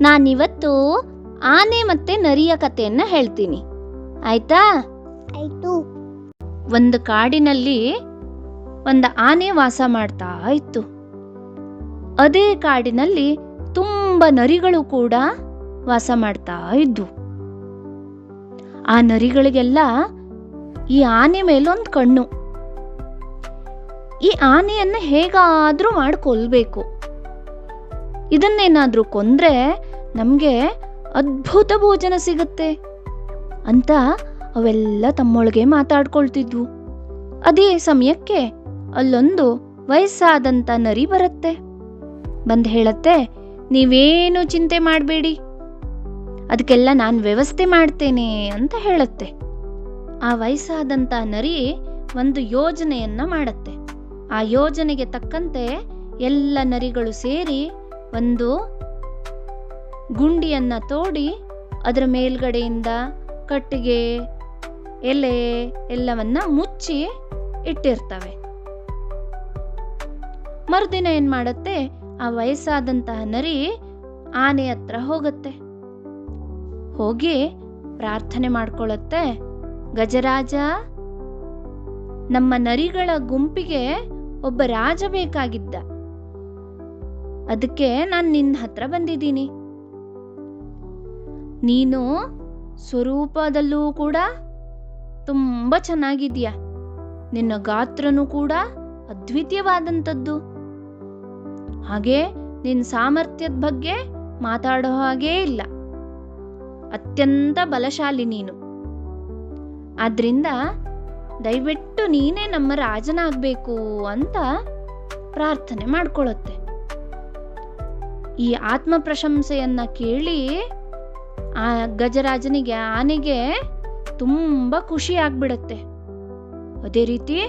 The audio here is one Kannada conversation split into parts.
ನಾನಿವತ್ತು ಆನೆ ಮತ್ತೆ ನರಿಯ ಕಥೆಯನ್ನ ಹೇಳ್ತೀನಿ. ಆಯ್ತಾ? ಆಯ್ತು. ಒಂದು ಕಾಡಿನಲ್ಲಿ ಒಂದು ಆನೆ ವಾಸ ಮಾಡ್ತಾ ಇತ್ತು. ಅದೇ ಕಾಡಿನಲ್ಲಿ ತುಂಬ ನರಿಗಳು ಕೂಡ ವಾಸ ಮಾಡ್ತಾ ಇದ್ವು. ಆ ನರಿಗಳಿಗೆಲ್ಲ ಈ ಆನೆ ಮೇಲೊಂದು ಕಣ್ಣು. ಈ ಆನೆಯನ್ನು ಹೇಗಾದರೂ ಮಾಡಿ ಕೊಲ್ಲಬೇಕು ಇದನ್ನೇನಾದ್ರೂ ಕೊಂದ್ರೆ ನಮಗೆ ಅದ್ಭುತ ಭೋಜನ ಸಿಗುತ್ತೆ ಅಂತ ಅವೆಲ್ಲ ತಮ್ಮೊಳಗೆ ಮಾತಾಡ್ಕೊಳ್ತಿದ್ವು. ಅದೇ ಸಮಯಕ್ಕೆ ಅಲ್ಲೊಂದು ವಯಸ್ಸಾದಂಥ ನರಿ ಬರುತ್ತೆ. ಬಂದು ಹೇಳತ್ತೆ, ನೀವೇನು ಚಿಂತೆ ಮಾಡಬೇಡಿ. ಅದಕ್ಕೆಲ್ಲ ನಾನು ವ್ಯವಸ್ಥೆ ಮಾಡ್ತೇನೆ ಅಂತ ಹೇಳುತ್ತೆ. ಆ ವಯಸ್ಸಾದಂಥ ನರಿ ಒಂದು ಯೋಜನೆಯನ್ನ ಮಾಡತ್ತೆ. ಆ ಯೋಜನೆಗೆ ತಕ್ಕಂತೆ ಎಲ್ಲ ನರಿಗಳು ಸೇರಿ ಒಂದು ಗುಂಡಿಯನ್ನ ತೋಡಿ ಅದರ ಮೇಲ್ಗಡೆಯಿಂದ ಕಟ್ಟಿಗೆ, ಎಲೆ ಎಲ್ಲವನ್ನ ಮುಚ್ಚಿ ಇಟ್ಟಿರ್ತವೆ. ಮರುದಿನ ಏನ್ ಮಾಡತ್ತೆ? ಆ ವಯಸ್ಸಾದಂತಹ ನರಿ ಆನೆ ಹತ್ರ ಹೋಗತ್ತೆ. ಹೋಗಿ ಪ್ರಾರ್ಥನೆ ಮಾಡ್ಕೊಳ್ಳುತ್ತೆ ಗಜರಾಜ, ನಮ್ಮ ನರಿಗಳ ಗುಂಪಿಗೆ ಒಬ್ಬ ರಾಜ ಬೇಕಾಗಿದ್ದ. ಅದಕ್ಕೆ ನಾನು ನಿನ್ನ ಹತ್ರ ಬಂದಿದ್ದೀನಿ. ನೀನು ಸ್ವರೂಪದಲ್ಲೂ ಕೂಡ ತುಂಬ ಚೆನ್ನಾಗಿದೀಯ ನಿನ್ನ ಗಾತ್ರನೂ ಕೂಡ ಅದ್ವಿತೀಯವಾದಂಥದ್ದು. ಹಾಗೆ ನಿನ್ನ ಸಾಮರ್ಥ್ಯದ ಬಗ್ಗೆ ಮಾತಾಡೋ ಹಾಗೇ ಇಲ್ಲ. ಅತ್ಯಂತ ಬಲಶಾಲಿ ನೀನು. ಆದ್ರಿಂದ ದಯವಿಟ್ಟು ನೀನೇ ನಮ್ಮ ರಾಜನಾಗಬೇಕು ಅಂತ ಪ್ರಾರ್ಥನೆ ಮಾಡ್ಕೊಳ್ಳುತ್ತೆ ಈ ಆತ್ಮ ಪ್ರಶಂಸೆಯನ್ನ ಕೇಳಿ ಆ ಗಜರಾಜನಿಗೆ, ಆನೆಗೆ ತುಂಬ ಖುಷಿ ಆಗ್ಬಿಡತ್ತೆ. ಅದೇ ರೀತಿ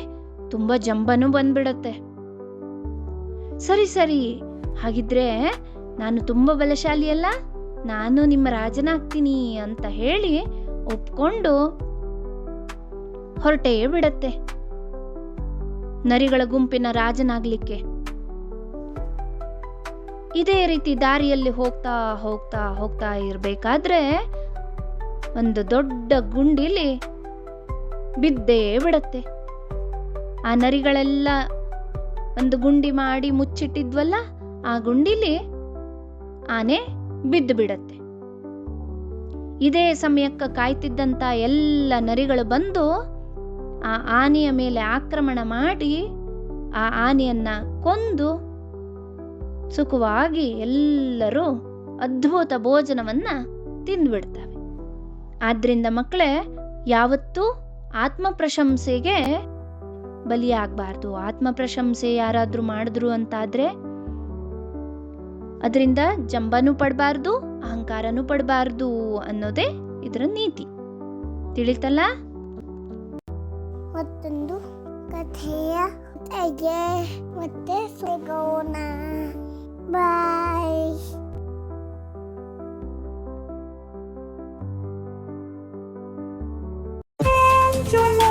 ತುಂಬ ಜಂಬನೂ ಬಂದ್ಬಿಡತ್ತೆ. ಸರಿ ಸರಿ. ಹಾಗಿದ್ರೆ ನಾನು ತುಂಬ ಬಲಶಾಲಿ ಅಲ್ಲ ನಾನು ನಿಮ್ಮ ರಾಜನಾಗ್ತೀನಿ ಅಂತ ಹೇಳಿ ಒಪ್ಕೊಂಡು ಹೊರಟೇ ಬಿಡತ್ತೆ. ನರಿಗಳ ಗುಂಪಿನ ರಾಜನಾಗ್ಲಿಕ್ಕೆ. ಇದೇ ರೀತಿ ದಾರಿಯಲ್ಲಿ ಹೋಗ್ತಾ ಹೋಗ್ತಾ ಹೋಗ್ತಾ ಇರಬೇಕಾದ್ರೆ ಒಂದು ದೊಡ್ಡ ಗುಂಡಿಲಿ ಬಿದ್ದೇ ಬಿಡತ್ತೆ. ಆ ನರಿಗಳೆಲ್ಲ ಒಂದು ಗುಂಡಿ ಮಾಡಿ ಮುಚ್ಚಿಟ್ಟಿದ್ವಲ್ಲ, ಆ ಗುಂಡಿಲಿ ಆನೆ ಬಿದ್ದು ಬಿಡತ್ತೆ. ಇದೇ ಸಮಯಕ್ಕೆ ಕಾಯ್ತಿದ್ದಂತ ಎಲ್ಲ ನರಿಗಳು ಬಂದು ಆ ಆನೆಯ ಮೇಲೆ ಆಕ್ರಮಣ ಮಾಡಿ ಆ ಆನೆಯನ್ನ ಕೊಂದು ಸುಖವಾಗಿ ಎಲ್ಲರೂ ಅದ್ಭುತ ಭೋಜನವನ್ನ ತಿಂದ್ಬಿಡ್ತವೆ. ಆದ್ರಿಂದ ಮಕ್ಕಳೇ ಯಾವತ್ತೂ ಆತ್ಮ ಪ್ರಶಂಸೆಗೆ ಬಲಿಯಾಗಬಾರ್ದು. ಆತ್ಮ ಪ್ರಶಂಸೆ ಯಾರಾದ್ರೂ ಮಾಡಿದ್ರು ಅಂತಾದ್ರೆ ಅದರಿಂದ ಜಂಬನೂ ಪಡಬಾರ್ದು, ಅಹಂಕಾರನೂ ಪಡಬಾರ್ದು ಅನ್ನೋದೇ ಇದರ ನೀತಿ. ತಿಳಿತಲ್ಲ? ಮತ್ತೊಂದು ಕಥೆಯ ಕಥೆಗೆ ಮತ್ತೆ ಸಿಗೋಣ ಬಾಯ್ Join